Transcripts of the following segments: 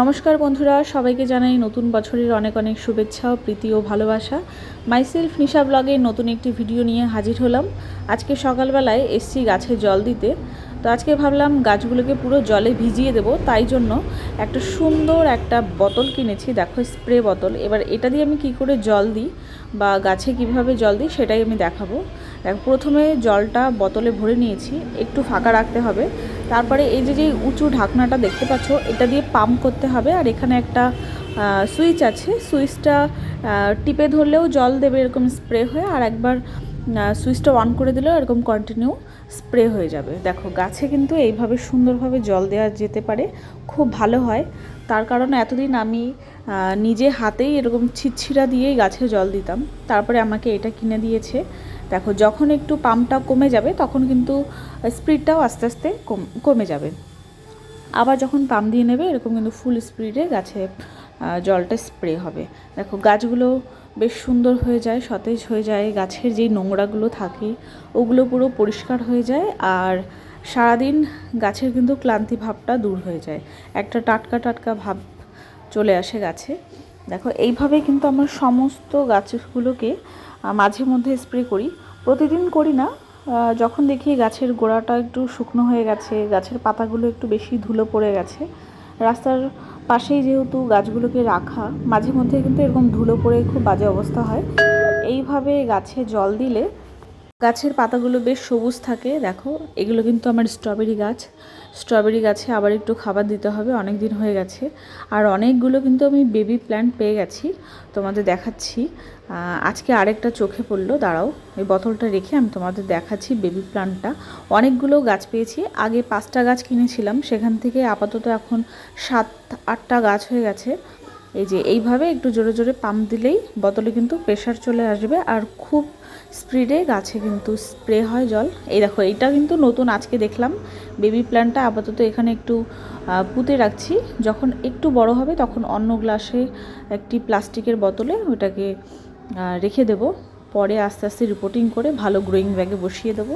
নমস্কার বন্ধুরা, সবাইকে জানাই নতুন বছরের অনেক অনেক শুভেচ্ছা প্রীতি ও ভালোবাসা। মাইসেলফ নিশা ব্লগে নতুন একটি ভিডিও নিয়ে হাজির হলাম। আজকে সকালবেলায় এসছি গাছে জল দিতে। তো আজকে ভাবলাম গাছগুলোকে পুরো জলে ভিজিয়ে দেব, তাই জন্য একটা সুন্দর একটা বোতল কিনেছি। দেখো স্প্রে বোতল। এবার এটা দিয়ে আমি কি করে জল দিই বা গাছে কীভাবে জল দিই সেটাই আমি দেখাবো। দেখো, প্রথমে জলটা বোতলে ভরে নিয়েছি। একটু ফাঁকা রাখতে হবে। তারপরে এই যে যে উঁচু ঢাকনাটা দেখতে পাচ্ছ, এটা দিয়ে পাম্প করতে হবে। আর এখানে একটা সুইচ আছে। সুইচটা টিপে ধরলেও জল দেবে এরকম স্প্রে হয়ে। আর একবার সুইচটা অন করে দিলেও এরকম কন্টিনিউ স্প্রে হয়ে যাবে। দেখো, গাছে কিন্তু এইভাবে সুন্দরভাবে জল দেওয়া যেতে পারে। খুব ভালো হয়। তার কারণে এতদিন আমি নিজে হাতেই এরকম ছিটছিরা দিয়েই গাছে জল দিতাম। তারপরে আমাকে এটা কিনে দিয়েছে। দেখো, যখন একটু পাম্পটা কমে যাবে, তখন কিন্তু স্পিডটাও আস্তে আস্তে কমে যাবে। আবার যখন পাম্প দিয়ে নেবে, এরকম কিন্তু ফুল স্পিডে গাছে জলটা স্প্রে হবে। দেখো, গাছগুলো বেশ সুন্দর হয়ে যায়, সতেজ হয়ে যায়, গাছের যেই নোংরাগুলো থাকে, ওগুলো পুরো পরিষ্কার হয়ে যায়, আর সারাদিন গাছের কিন্তু ক্লান্তি ভাবটা দূর হয়ে যায়। একটা টাটকা টাটকা ভাব চলে আসে গাছে। দেখো, এইভাবে কিন্তু আমার সমস্ত গাছগুলোকে মাঝে মধ্যে স্প্রে করি। প্রতিদিন করি না। যখন দেখি গাছের গোড়াটা একটু শুকনো হয়ে গেছে, গাছের পাতাগুলো একটু বেশি ধুলো পড়ে গেছে, রাস্তার পাশেই যেহেতু গাছগুলোকে রাখা, মাঝে মধ্যে কিন্তু এরকম ধুলো পড়ে খুব বাজে অবস্থা হয়। এইভাবে গাছে জল দিলে গাছের পাতাগুলো বেশ সবুজ থাকে। দেখো, এগুলো কিন্তু আমার স্ট্রবেরি গাছ। স্ট্রবেরি গাছে আবার একটু খাবার দিতে হবে, অনেক দিন হয়ে গেছে। আর অনেকগুলো কিন্তু আমি বেবি প্ল্যান্ট পেয়ে গেছি, তোমাদের দেখাচ্ছি। আজকে আরেকটা চোখে পড়ল, দাঁড়াও, এই বোতলটা রেখে আমি তোমাদের দেখাচ্ছি বেবি প্ল্যান্টটা। অনেকগুলো গাছ পেয়েছি, আগে পাঁচটা গাছ কিনেছিলাম, সেখান থেকে আপাতত এখন সাত, আটটা গাছ হয়ে গেছে। এই যে, এইভাবে একটু জোরে জোরে পাম্প দিলেই বোতলে কিন্তু প্রেশার চলে আসবে, আর খুব স্পিডে গাছে কিন্তু স্প্রে হয় জল। এই দেখো, এইটা কিন্তু নতুন, আজকে দেখলাম। বেবি প্ল্যান্টটা আপাতত এখানে একটু পুঁতে রাখছি। যখন একটু বড় হবে, তখন অন্য গ্লাসে একটি প্লাস্টিকের বোতলে ওটাকে রেখে দেব। পরে আস্তে আস্তে রিপোর্টিং করে ভালো গ্রোয়িং ব্যাগে বসিয়ে দেবো।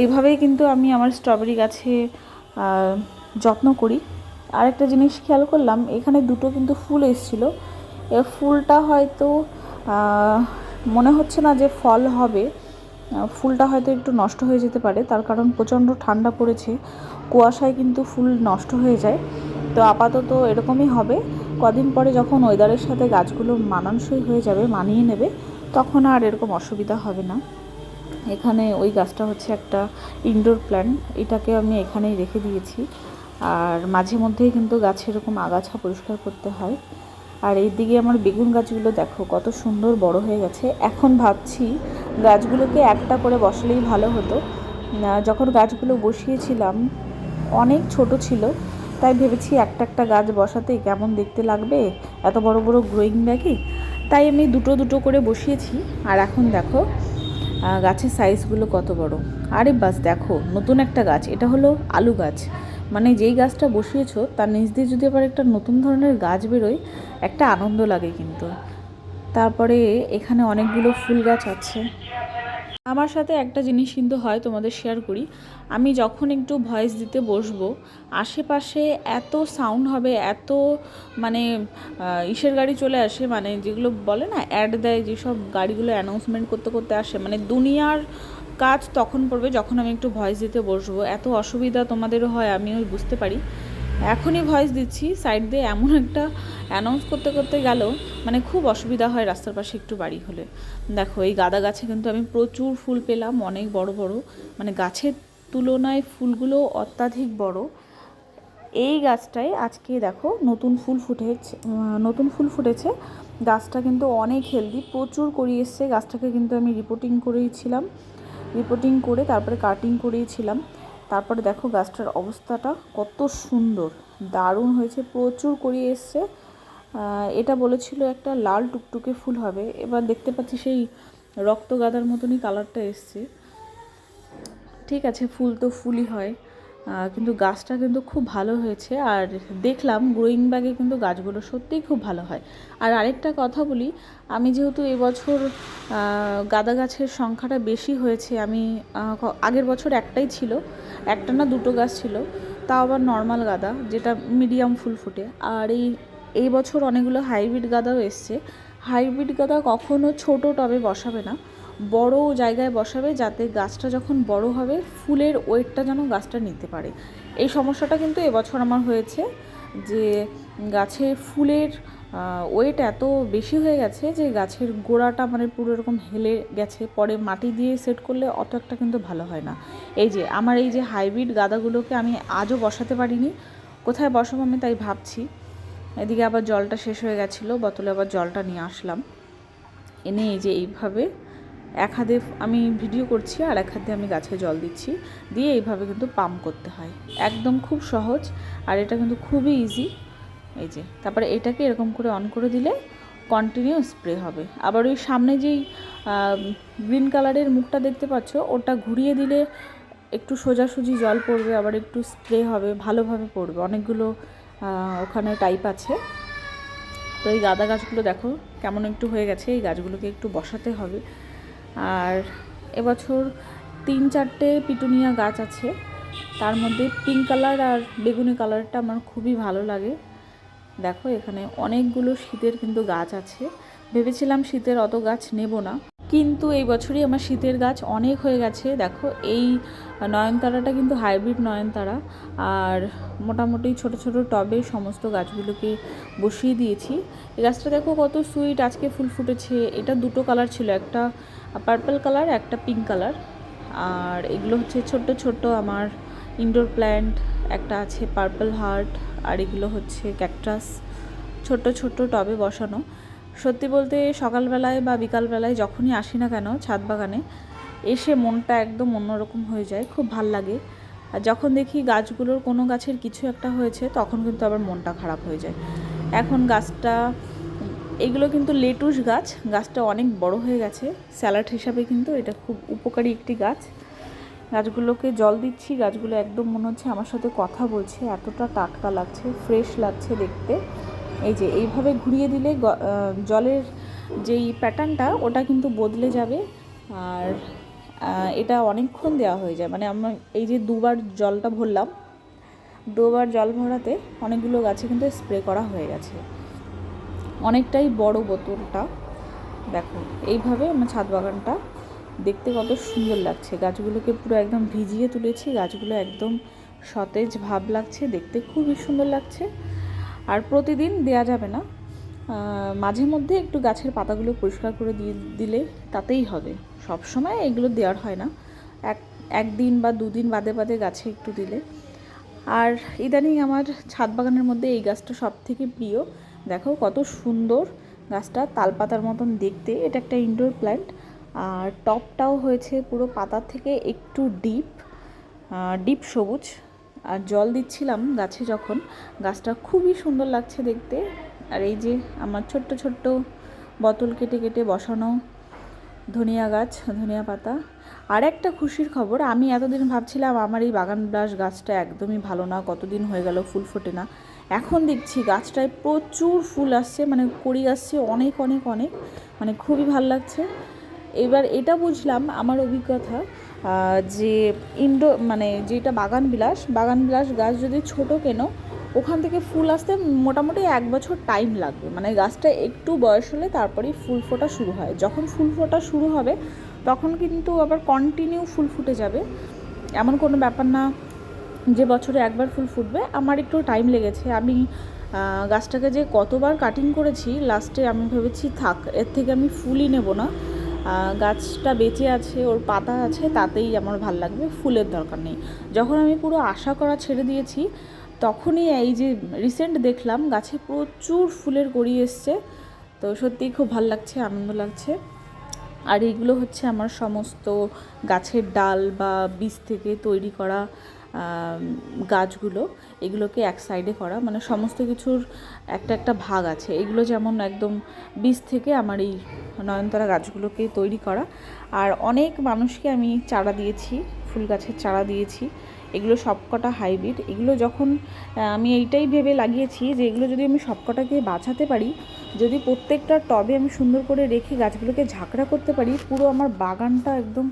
এইভাবেই কিন্তু আমি আমার স্ট্রবেরি গাছে যত্ন করি। আরেকটা জিনিস খেয়াল করলাম, এখানে দুটো কিন্তু ফুল এসেছিল। এ ফুলটা হয়তো মনে হচ্ছে না যে ফল হবে। ফুলটা হয়তো একটু নষ্ট হয়ে যেতে পারে, তার কারণ প্রচণ্ড ঠান্ডা পড়েছে। কুয়াশায় কিন্তু ফুল নষ্ট হয়ে যায়। তো আপাতত এরকমই হবে। কদিন পরে যখন ওয়েদারের সাথে গাছগুলো মানানসই হয়ে যাবে, মানিয়ে নেবে, তখন আর এরকম অসুবিধা হবে না। এখানে ওই গাছটা হচ্ছে একটা ইনডোর প্ল্যান্ট এটাকে আমি এখানেই রেখে দিয়েছি। আর মাঝে মধ্যেই কিন্তু গাছে এরকম আগাছা পরিষ্কার করতে হয়। আর এই দিকে আমার বেগুন গাছগুলো দেখো, কত সুন্দর বড় হয়ে গেছে। এখন ভাবছি গাছগুলোকে একটা করে বসালেই ভালো হতো। যখন গাছগুলো বসিয়েছিলাম, অনেক ছোট ছিল, তাই ভেবেছি একটা একটা গাছ বসাতে কেমন দেখতে লাগবে? এত বড় বড় গ্রোয়িং ব্যাগে তাই আমি দুটো দুটো করে বসিয়েছি। আর এখন দেখো গাছের সাইজগুলো কত বড়। আরে বাস, দেখো, নতুন একটা গাছ, এটা হলো আলু গাছ। মানে যেই গাছটা বসিয়েছো, তার নিচ দিয়ে যদি আবার একটা নতুন ধরনের গাছ বেরোয়, একটা আনন্দ লাগে কিন্তু। তারপরে এখানে অনেকগুলো ফুল গাছ আছে। আমার সাথে একটা জিনিস কিন্তু হয়, তোমাদের শেয়ার করি। আমি যখন একটু ভয়েস দিতে বসবো, আশেপাশে এত সাউন্ড হবে, এত মানে ইসের গাড়ি চলে আসে মানে যেগুলো বলে না অ্যাড দেয়, যেসব গাড়িগুলো অ্যানাউন্সমেন্ট করতে করতে আসে মানে দুনিয়ার কাজ তখন পড়বে, যখন আমি একটু ভয়েস দিতে বসবো। এত অসুবিধা তোমাদেরও হয়, আমিও বুঝতে পারি। এখনই ভয়েস দিচ্ছি সাইড দিয়ে এমন একটা অ্যানাউন্স করতে করতে গেল মানে খুব অসুবিধা হয় রাস্তার পাশে একটু বাড়ি হলে। দেখো, এই গাঁদা গাছে কিন্তু আমি প্রচুর ফুল পেলাম, অনেক বড় বড়। মানে গাছের তুলনায় ফুলগুলো অত্যাধিক বড়। এই গাছটায় আজকে দেখো নতুন ফুল ফুটেছে নতুন ফুল ফুটেছে। গাছটা কিন্তু অনেক হেলদি প্রচুর করিয়ে এসছে, গাছটাকে কিন্তু আমি রিপোর্টিং করেইছিলাম রিপোর্টিং করে, তারপরে কাটিং করিয়েছিলাম তারপরে দেখো গাছটার অবস্থাটা কত সুন্দর, দারুণ হয়েছে, প্রচুর করিয়ে এসছে। এটা বলেছিল একটা লাল টুকটুকে ফুল হবে। এবার দেখতে পাচ্ছি সেই রক্ত গাদার মতনই কালারটা এসছে। ঠিক আছে, ফুল তো ফুলই হয়। কিন্তু গাছটা কিন্তু খুব ভালো হয়েছে আর দেখলাম গ্রোয়িং ব্যাগে কিন্তু গাছগুলো সত্যিই খুব ভালো হয়। আর আরেকটা কথা বলি, আমি যেহেতু এবছর গাঁদা গাছের সংখ্যাটা বেশি হয়েছে, আমি আগের বছর একটাই ছিল, একটা না দুটো গাছ ছিল, তাও আবার নর্মাল গাঁদা, যেটা মিডিয়াম ফুল ফোটে। আর এই এই বছর অনেকগুলো হাইব্রিড গাঁদাও এসছে। হাইব্রিড গাঁদা কখনো ছোট টবে বসাবে না বড় জায়গায় বসাবে যাতে গাছটা যখন বড় হবে, ফুলের ওয়েটটা যেন গাছটা নিতে পারে। এই সমস্যাটা কিন্তু এবছর আমার হয়েছে যে গাছে ফুলের ওয়েট এত বেশি হয়ে গেছে যে গাছের গোড়াটা মানে পুরো এরকম হেলে গেছে, পরে মাটি দিয়ে সেট করলে অত একটা কিন্তু ভালো হয় না। এই যে, আমার এই যে হাইব্রিড গাদাগুলোকে আমি আজও বসাতে পারিনি, কোথায় বসাবো আমি তাই ভাবছি। এদিকে আবার জলটা শেষ হয়ে গেছিল, বোতলে আবার জলটা নিয়ে আসলাম। এনে এই যে এইভাবে এক হাতে আমি ভিডিও করছি আর এক হাতে আমি গাছে জল দিচ্ছি। দিয়ে এইভাবে কিন্তু পাম্প করতে হয়। একদম খুব সহজ আর এটা কিন্তু খুবই ইজি এই যে, তারপরে এটাকে এরকম করে অন করে দিলে কন্টিনিউ স্প্রে হবে। আবার ওই সামনে যেই গ্রিন কালারের মুখটা দেখতে পাচ্ছ, ওটা ঘুরিয়ে দিলে একটু সোজাসুজি জল পড়বে, আবার একটু স্প্রে হবে, ভালোভাবে পড়বে। অনেকগুলো ওখানে টাইপ আছে। তো এই গাঁদা গাছগুলো দেখো, কেমন একটু হয়ে গেছে। এই গাছগুলোকে একটু বসাতে হবে। আর এবছর তিন চারটে পিটুনিয়া গাছ আছে। তার মধ্যে পিঙ্ক কালার আর বেগুনি কালারটা আমার খুবই ভালো লাগে। দেখো এখানে অনেকগুলো শীতের কিন্তু গাছ আছে। ভেবেছিলাম শীতের অত গাছ নেব না। কিন্তু এই বছরই আমার শীতের গাছ অনেক হয়ে গেছে। দেখো, এই নয়নতারাটা কিন্তু হাইব্রিড নয়নতারা। আর মোটামুটি ছোট ছোট টবে সমস্ত গাছগুলোকে বসিয়ে দিয়েছি। এই গাছটা দেখো কত সুইট, আজকে ফুল ফুটেছে। এটা দুটো কালার ছিল, একটা পার্পল কালার, একটা পিঙ্ক কালার। আর এগুলো হচ্ছে ছোট্ট ছোট্ট আমার ইনডোর প্ল্যান্ট, একটা আছে পার্পল হার্ট, আর এগুলো হচ্ছে ক্যাকটাস। ছোট্ট ছোট্ট টবে বসানো। সত্যি বলতে সকালবেলায় বা বিকালবেলায় যখনই আসি না কেন ছাদ বাগানে, এসে মনটা একদম অন্যরকম হয়ে যায়, খুব ভালো লাগে। আর যখন দেখি গাছগুলোর কোনো গাছের কিছু একটা হয়েছে, তখন কিন্তু আবার মনটা খারাপ হয়ে যায়। এখন গাছটা, এগুলো কিন্তু লেটুস গাছ, গাছটা অনেক বড় হয়ে গেছে। স্যালাড হিসাবে কিন্তু এটা খুব উপকারী একটি গাছ। গাছগুলোকে জল দিচ্ছি, গাছগুলো একদম মনে হচ্ছে আমার সাথে কথা বলছে, এতটা টাটকা লাগছে, ফ্রেশ লাগছে দেখতে। এই যে, এইভাবে ঘুরিয়ে দিলে জলের যেই প্যাটার্নটা, ওটা কিন্তু বদলে যাবে। আর এটা অনেকক্ষণ দেওয়া হয়ে যায়। মানে আমরা এই যে দুবার জলটা ভরলাম, দুবার জল ভরাতে অনেকগুলো গাছে কিন্তু স্প্রে করা হয়ে গেছে। অনেকটাই বড় বোতলটা, দেখো। এইভাবে আমার ছাদ বাগানটা দেখতে কত সুন্দর লাগছে। গাছগুলোকে পুরো একদম ভিজিয়ে তুলেছি, গাছগুলো একদম সতেজ ভাব লাগছে, দেখতে খুবই সুন্দর লাগছে। আর প্রতিদিন দেয়া যাবে না। মাঝে মধ্যে একটু গাছের পাতাগুলো পরিষ্কার করে দিয়ে দিলে তাতেই হবে। সব সময় এগুলো দেওয়ার হয় না। এক, একদিন বা দুদিন বাদে বাদে গাছে একটু দিলে। আর ইদানিং আমার ছাদ বাগানের মধ্যে এই গাছটা সব থেকে প্রিয়। দেখো কত সুন্দর গাছটা, তালপাতার মতন দেখতে। এটা একটা ইনডোর প্ল্যান্ট আর টপটাও হয়েছে পুরো পাতার থেকে একটু ডিপ ডিপ সবুজ। আর জল দিচ্ছিলাম গাছে যখন। গাছটা খুবই সুন্দর লাগছে দেখতে। আর এই যে আমার ছোট্ট ছোট্ট বোতল কেটে কেটে বসানো ধনিয়া গাছ, ধনিয়া পাতা। আর একটা খুশির খবর, আমি এতদিন ভাবছিলাম আমার এই বাগান ব্লাস গাছটা একদমই ভালো না, কতদিন হয়ে গেল ফুল ফোটে না। এখন দেখছি গাছটায় প্রচুর ফুল আসছে মানে কড়ি আসছে অনেক অনেক অনেক মানে খুবই ভালো লাগছে। এবার এটা বুঝলাম আমার অভিজ্ঞতা। যে ইন্ডো মানে যেটা বাগান বিলাস বাগান বিলাস গাছ যদি ছোট কেন, ওখান থেকে ফুল আসতে মোটামুটি এক বছর টাইম লাগবে। মানে গাছটা একটু বয়স হলে তারপরেই ফুল ফোটা শুরু হয়। যখন ফুল ফোটা শুরু হবে, তখন কিন্তু আবার কন্টিনিউ ফুল ফুটে যাবে। এমন কোনো ব্যাপার না যে বছরে একবার ফুল ফুটবে। আমার একটু টাইম লেগেছে। আমি গাছটাকে যে কতবার কাটিং করেছি লাস্টে আমি ভেবেছি থাক, এর থেকে আমি ফুলই নেব না। গাছটা বেঁচে আছে, ওর পাতা আছে, তাতেই আমার ভালো লাগবে, ফুলের দরকার নেই। যখন আমি পুরো আশা করা ছেড়ে দিয়েছি, তখনই এই যে রিসেন্ট দেখলাম, গাছে প্রচুর ফুলের গড়ি এসছে। তো সত্যিই খুব ভালো লাগছে, আনন্দ লাগছে। আর এইগুলো হচ্ছে আমার সমস্ত গাছের ডাল বা বীজ থেকে তৈরি করা গাছগুলো, এগুলোকে এক সাইডে করা মানে সমস্ত কিছুর একটা একটা ভাগ আছে। এগুলো যেমন একদম বীজ থেকে আমার এই নয়নতারা গাছগুলোকে তৈরি করা। আর অনেক মানুষকে আমি চারা দিয়েছি, ফুল গাছের চারা দিয়েছি। এগুলো সবকটা হাইব্রিড এগুলো যখন আমি এইটাই ভেবে লাগিয়েছি যে এগুলো যদি আমি সবকটাকে বাঁচাতে পারি, যদি প্রত্যেকটা টবে আমি সুন্দর করে রেখে গাছগুলোকে ঝাঁকড়া করতে পারি, পুরো আমার বাগানটা একদম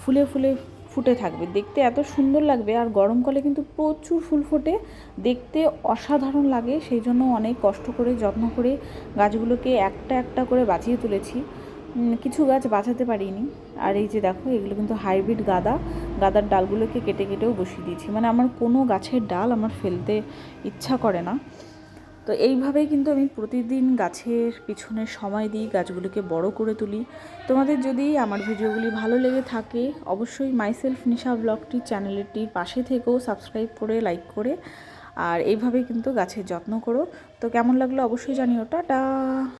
ফুলে ফুলে ফুটে থাকবে। দেখতে এত সুন্দর লাগবে আর গরমকালে কিন্তু প্রচুর ফুল ফোটে। দেখতে অসাধারণ লাগে, সেই জন্য অনেক কষ্ট করে, যত্ন করে গাছগুলোকে একটা একটা করে বাঁচিয়ে তুলেছি। কিছু গাছ বাঁচাতে পারিনি। আর এই যে দেখো, এগুলো কিন্তু হাইব্রিড গাদা। গাদার ডালগুলোকে কেটে কেটেও বসিয়ে দিয়েছি। মানে আমার কোনো গাছের ডাল আমার ফেলতে ইচ্ছা করে না। তো এইভাবেই কিন্তু আমি প্রতিদিন গাছের পিছনে সময় দিই গাছগুলোকে বড় করে তুলি। তোমাদের যদি আমার ভিডিওগুলি ভালো লেগে থাকে, অবশ্যই মাইসেলফ নিশা ব্লগটি চ্যানেলটির পাশে থেকেও সাবস্ক্রাইব করে লাইক করে, আর এইভাবেই কিন্তু গাছের যত্ন করো। তো কেমন লাগল অবশ্যই জানিও। টাটা!